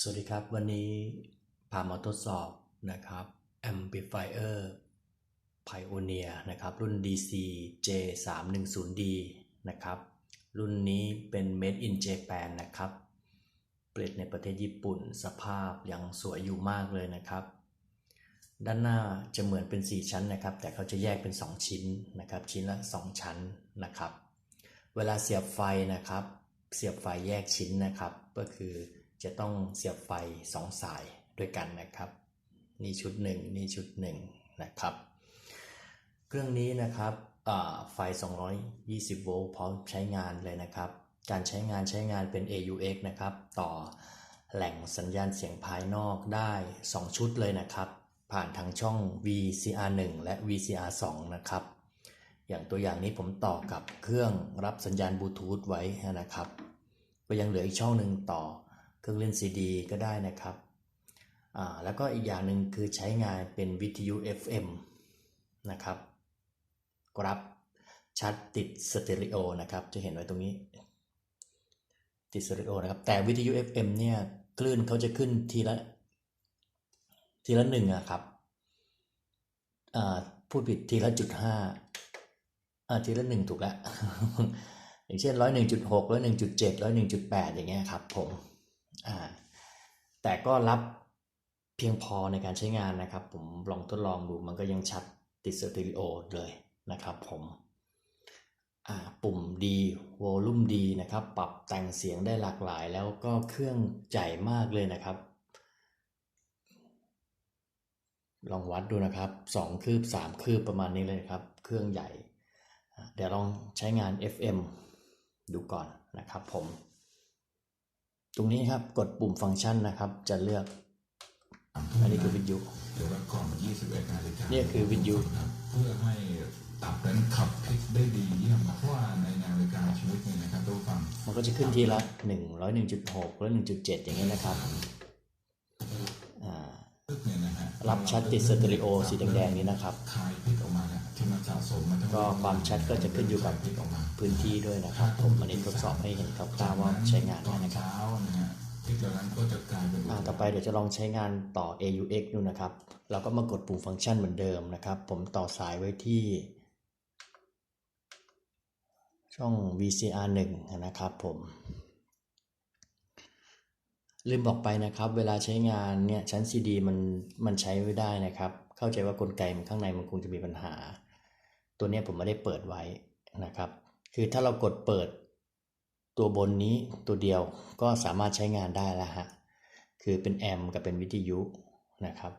สวัสดีครับ วันนี้พามาทดสอบนะครับ Amplifier Pioneer นะครับ รุ่น DC J310D นะครับ รุ่นนี้เป็น Made in Japan นะครับผลิตในประเทศญี่ปุ่น สภาพยังสวยอยู่มากเลยนะครับ ด้านหน้าจะเหมือนเป็น 4 ชั้นนะครับ แต่เขาจะแยกเป็น 2 ชิ้นนะครับ ชิ้นละ 2 ชั้นนะครับ เวลาเสียบไฟนะครับ เสียบไฟแยกชิ้นนะครับ ก็คือ จะต้องเสียบไฟ2สายด้วยกันนะครับ นี่ชุดหนึ่งนี่ชุดหนึ่งนะครับ เครื่องนี้นะครับอ่าไฟ 220 โวลต์พร้อมใช้งานเลยนะครับ การใช้งานใช้งานเป็น AUX นะครับ ต่อแหล่งสัญญาณเสียงภายนอกได้ 2 ชุดเลยนะครับ ผ่านทางช่อง VCR 1 และ VCR 2 นะครับ อย่างตัวอย่างนี้ผมต่อกับเครื่องรับสัญญาณบลูทูธไว้นะครับ ก็ยังเหลืออีกช่องหนึ่งต่อ รื่องเล่นซีดี ก็ได้นะครับ แล้วก็อีกอย่างหนึ่งคือใช้งานเป็นวิทยุ FM นะครับกรับชัดติดสเตอริโอนะครับ จะเห็นไว้ตรงนี้ ติดสเตอริโอนะครับ แต่วิทยุ FM เนี่ยคลื่นเขาจะขึ้นทีละทีละหนึ่งอะครับพูดผิดทีละจุดห้าทีละหนึ่งถูกแล้ว อย่างเช่นร้อยหนึ่งจุดหกร้อยหนึ่งจุดเจ็ดร้อยหนึ่งจุดแปดอย่างเงี้ยครับผม แต่ก็รับเพียงพอในการใช้งานนะครับ ผมลองทดลองดูมันก็ยังชัดติดสตอริโอเลยนะครับผมอ่าปุ่มดีวอลลุ่มดีนะครับ ปรับแต่งเสียงได้หลากหลาย แล้วก็เครื่องใหญ่มากเลยนะครับ ลองวัดดูนะครับสองคืบสามคืบประมาณนี้เลยครับ เครื่องใหญ่ เดี๋ยวลองใช้งาน FM ดูก่อนนะครับผม ตรงนี้ครับกดปุ่มฟังก์ชันนะครับ จะเลือก อันนี้คือวิทยุเดี๋ยววันก่อน21นาฬิกาเนี่ยคือวิทยุครับเพื่อให้ตับนั้นขับพิษได้ดีเยี่ยมเพราะว่าในนาฬิกาชีวิตเนี่ยนะครับทุกฟังมันก็จะขึ้นทีละหนึ่งร้อยหนึ่งจุดหกร้อยหนึ่งจุดเจ็ดอย่างเงี้ยนะครับอ่าพึกเนี่ยนะฮะรับชัดติดสเตอริโอสีแดงๆนี้นะครับคายพิษออกมาเนี่ยที่มันสะสมมันทั้งก็ความชัดก็จะขึ้นอยู่กับ พิษออกมาพื้นที่ด้วยนะครับ ผมอันนี้ทดสอบให้เห็นคร่าวๆว่าใช้งานตได้อนนะครับเช้านะฮะพิษเหล่านั้นก็จะกลายเป็นอ่าต่อไปเดี๋ยวจะลองใช้งานต่อ AUX ดูนะครับ เราก็มากดปุ่มฟังก์ชันเหมือนเดิมนะครับ ผมต่อสายไว้ที่ ช่อง VCR 1นะครับผมลืมบอกไปนะครับ เวลาใช้งานเนี่ยชั้น CD มันมันใช้ไม่ได้นะครับ เข้าใจว่ากลไกมันข้างในมันคงจะมีปัญหา ตัวเนี้ยผมไม่ได้เปิดไว้นะครับ คือถ้าเรากดเปิดตัวบนนี้ตัวเดียวก็สามารถใช้งานได้แล้วฮะ คือเป็นแอมกับเป็นวิทยุนะครับ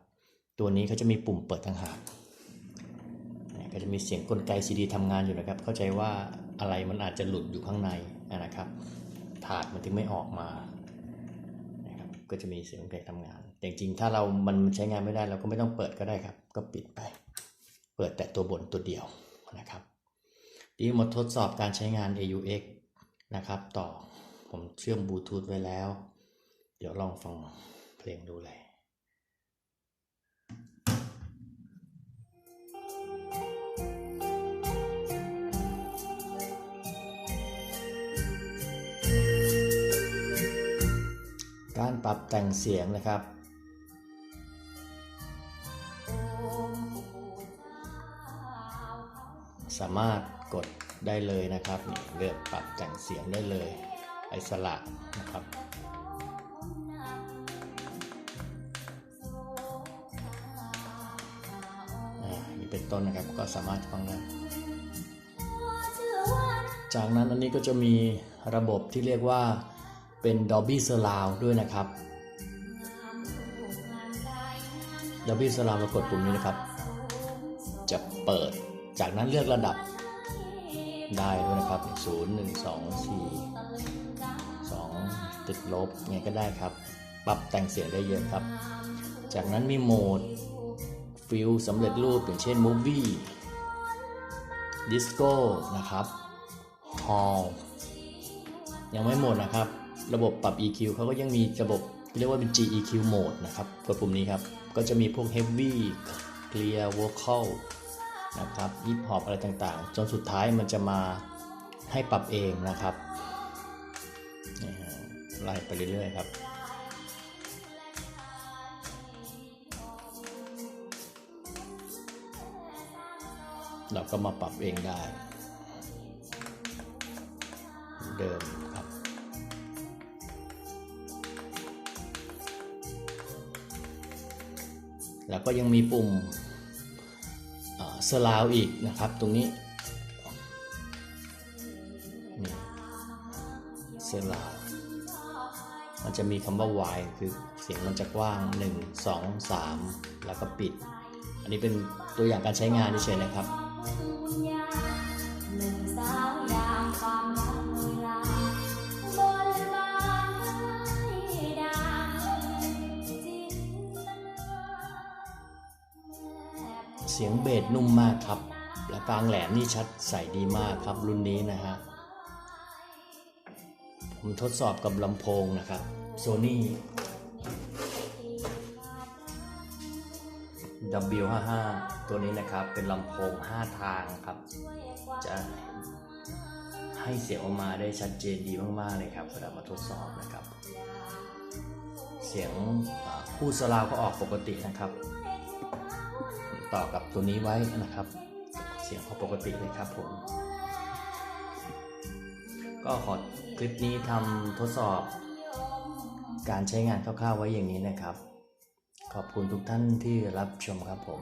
ตัวนี้เขาจะมีปุ่มเปิดต่างหากก็จะมีเสียงกลไกซีดีทำงานอยู่นะครับ เข้าใจว่าอะไรมันอาจจะหลุดอยู่ข้างในนะครับ ถาดมันถึงไม่ออกมานะครับก็จะมีเสียงกลไกทำงาน แต่จริงๆถ้าเรามันใช้งานไม่ได้เราก็ไม่ต้องเปิดก็ได้ครับ ก็ปิดไป เปิดแต่ตัวบนตัวเดียวนะครับ ทีนี้หมดทดสอบการใช้งาน AUX นะครับต่อผมเชื่อมบลูทูธไว้แล้ว เดี๋ยวลองฟังเพลงดูเลยการปรับแต่งเสียงนะครับ สามารถ กดได้เลยนะครับนี่เลือกปรับแต่งเสียงได้เลย ไอสระนะครับอ่านี่เป็นต้นนะครับก็สามารถฟังได้จากนั้นอันนี้ก็จะมีระบบที่เรียกว่าเป็น Dolby Surround ด้วยนะครับ Dolby Surround เรากดปุ่มนี้นะครับ จะเปิด จากนั้นเลือกระดับ ได้ด้วยนะครับศูนย์หนึ่งสองสี่สองติดลบไงก็ได้ครับ ปรับแต่งเสียงได้เยอะครับ จากนั้นมีโหมดฟิลสำเร็จรูปอย่างเช่น Movie Disco นะครับ Hall ยังไม่หมดนะครับ ระบบปรับ EQ เขาก็ยังมีระบบเรียกว่าเป็น GEQ mode นะครับ กดปุ่มนี้ครับ ก็จะมีพวก Heavy Clear Vocal นะครับฮิปฮอปอะไรต่างๆ จนสุดท้ายมันจะมาให้ปรับเองนะครับไล่ไปเรื่อยๆครับเราก็มาปรับเองได้ เดิมครับ แล้วก็ยังมีปุ่ม สลาวอีกนะครับตรงนี้นี่สลาวมันจะมีคำว่า Y คือเสียงมันจะกว้าง 1 2 3 แล้วก็ปิด อันนี้เป็นตัวอย่างการใช้งานเฉยๆนะครับ สียงเบสนุ่มมากครับ และกลางแหลมนี่ชัดใสดีมากครับรุ่นนี้นะฮะ ผมทดสอบกับลำโพงนะครับ Sony W55 ตัวนี้นะครับเป็นลำโพง 5 ทางครับ จะให้เสียงออกมาได้ชัดเจนดีมาก ๆ เลยครับเวลามาทดสอบนะครับ เสียงคู่สลาวก็ออกปกตินะครับ ต่อกับตัวนี้ไว้นะครับ เสียงพอปกติเลยครับผม ก็ขอคลิปนี้ทำทดสอบ การใช้งานคร่าวๆไว้อย่างนี้นะครับ ขอบคุณทุกท่านที่รับชมครับผม